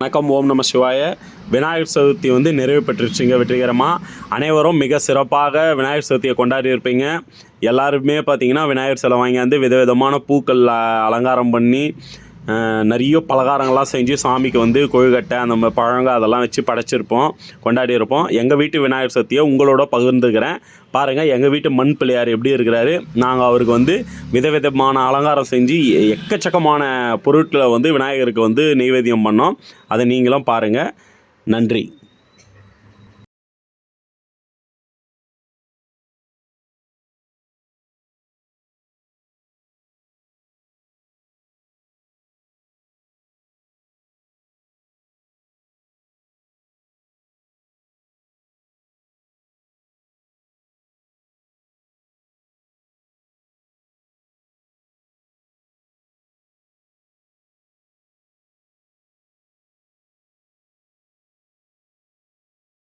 வணக்கம் ஓம் நம சிவாய. விநாயகர் சதுர்த்தி வந்து நிறைவு பெற்றுருச்சுங்க வெற்றிகரமாக அனைவரும் மிக சிறப்பாக விநாயகர் சதுர்த்தியை கொண்டாடி இருப்பீங்க. எல்லாருமே பார்த்தீங்கன்னா விநாயகர் சிலை வாங்கியாந்து விதவிதமான பூக்கள் அலங்காரம் பண்ணி நிறைய பலகாரங்கள்லாம் செஞ்சு சாமிக்கு வந்து கொழுக்கட்டை அந்த மாதிரி பழங்க அதெல்லாம் வச்சு படைச்சிருப்போம் கொண்டாடி இருப்போம் எங்கள் வீட்டு விநாயகர் சதுர்த்தியை உங்களோட பகிர்ந்துக்கிறேன். பாருங்கள் எங்கள் வீட்டு மண் பிள்ளையார் எப்படி இருக்கிறாரு. நாங்கள் அவருக்கு வந்து விதவிதமான அலங்காரம் செஞ்சு எக்கச்சக்கமான பொருட்களை வந்து விநாயகருக்கு வந்து நெய்வேத்தியம் பண்ணோம். அதை நீங்களும் பாருங்கள் நன்றி.